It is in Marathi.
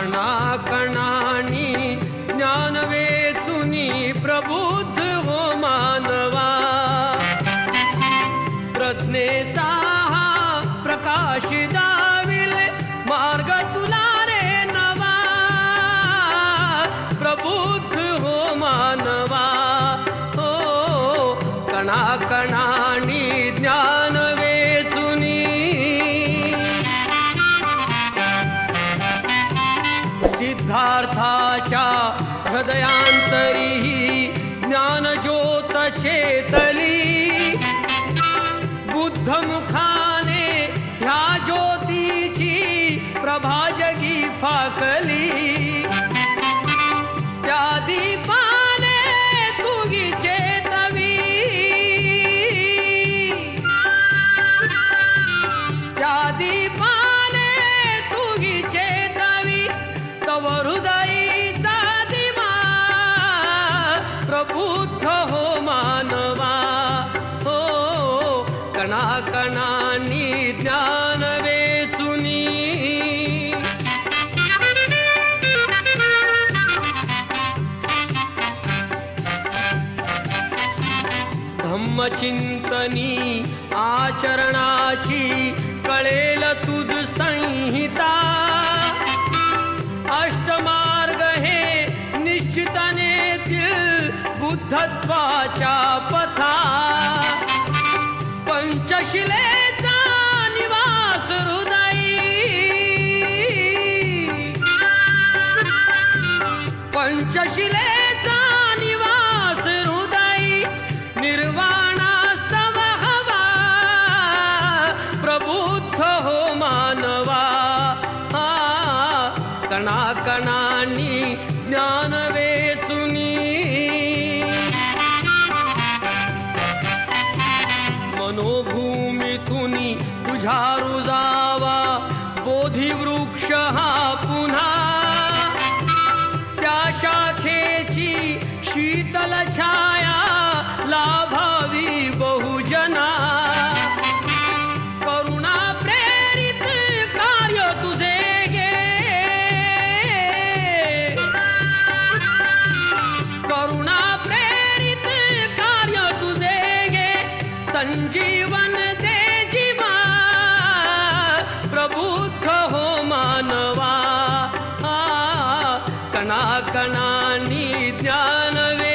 कणा कणानी ज्ञान वेचुनी प्रबुद्ध हो मानवा. प्रज्ञेचा हा प्रकाश दाविल मार्ग तुला रे नवा. प्रबुद्ध हो मानवा. हो कणा कणानी ज्ञान सिद्धार्थाच्या हृदयांतरीही ज्ञानज्योत चेतली बुद्धमुखाने ह्या ज्योतीची प्रभाजगी फाकली. कणानी ज्ञान वेचुनी. धम्मचिंतनी आचरणाची कळेल तुझ संहिता. अष्टमार्ग हे निश्चितने बुद्धत्वाच्या पथा. पंचशिलेचा निवास हृदयी. पंचशिलेचा निवास हृदयी. निर्वाणास्तव हवा. प्रबुद्ध हो मानवा. हा कणाकणानी तुझ्या रुजावा बोधिवृक्ष हा पुन्हा. त्या शाखेची शीतल छाया लाभावी बहुजना. करुणा प्रेरित कार्य तुझे गे करुणा प्रेरित कार्य तुझे गे संजीव ಧ್ಯಾನವೇ